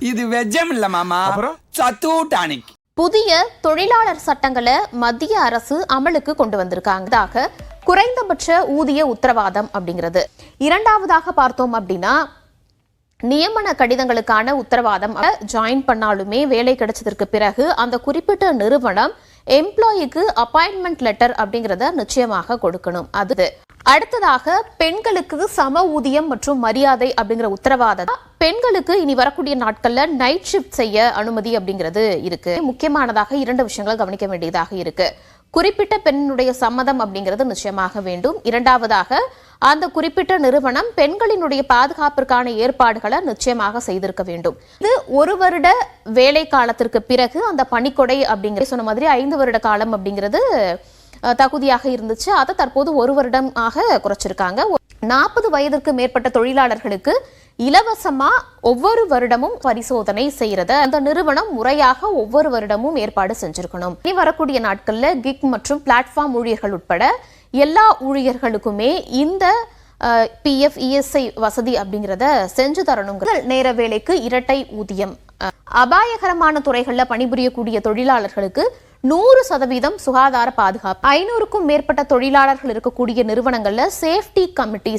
இது வெஜ்ஜம் இல்ல மாமா. அப்புறம்? சத்து டானிக். புதிய தொழிலாளர் சட்டங்களை மத்திய அரசு அமலுக்கு கொண்டு வந்திருக்காங்க. குறைந்தபட்ச ஊதிய உத்தரவாதம் அப்படிங்கிறது. இரண்டாவதாக பார்த்தோம் அப்படின்னா நியமன கடிதங்களுக்கான உத்தரவாதம். ஜாயின் பண்ணாலுமே வேலை கிடைச்சதற்கு பிறகு அந்த குறிப்பிட்ட நிறுவனம் எம்ப்ளாயிக்கு அப்பாயின்மெண்ட் லெட்டர் அப்படிங்கறத நிச்சயமாக கொடுக்கணும். அது அடுத்ததாக பெண்களுக்கு சம ஊதியம் மற்றும் மரியாதை அப்படிங்கிற உத்தரவாதம். பெண்களுக்கு இனி வரக்கூடிய நாட்கள்ல நைட் ஷிஃப்ட் செய்ய அனுமதி அப்படிங்கிறது இருக்கு. முக்கியமானதாக இரண்டு விஷயங்கள் கவனிக்க வேண்டியதாக இருக்கு. குறிப்பிட்ட பெண்ணுடைய சம்மதம் அப்படிங்கிறது நிச்சயமாக வேண்டும். இரண்டாவதாக அந்த குறிப்பிட்ட நிறுவனம் பெண்களினுடைய பாதுகாப்பிற்கான ஏற்பாடுகளை நிச்சயமாக செய்திருக்க வேண்டும். இது ஒரு வருட வேலை காலத்திற்கு பிறகு அந்த பணிக்கொடை அப்படிங்கிற சொன்ன மாதிரி ஐந்து வருட காலம் அப்படிங்கிறது தகுதியாக இருந்துச்சு. அதை தற்போது ஒரு வருடமாக குறைச்சிருக்காங்க. நாற்பது வயதிற்கு மேற்பட்ட தொழிலாளர்களுக்கு இலவசமா ஒவ்வொரு வருடமும் பரிசோதனை செய்யறத அந்த நிறுவனம் முறையாக ஒவ்வொரு வருடமும் ஏற்பாடு செஞ்சிருக்கணும். இனி வரக்கூடிய நாட்கள்ல கிக் மற்றும் பிளாட்ஃபார்ம் ஊழியர்கள் உட்பட எல்லா ஊழியர்களுக்குமே இந்த பிஎஃப் இஎஸ்ஐ வசதி அப்படிங்கிறத செஞ்சு தரணுங்கிற நேர வேலைக்கு இரட்டை ஊதியம். அபாயகரமான துறைகளில் பணிபுரியக்கூடிய தொழிலாளர்களுக்கு நூறு சதவீதம் சுகாதார பாதுகாப்பு. ஐநூறுக்கும் மேற்பட்ட தொழிலாளர்கள் இருக்கக்கூடிய நிறுவனங்கள்ல சேஃப்டி கமிட்டிஸ்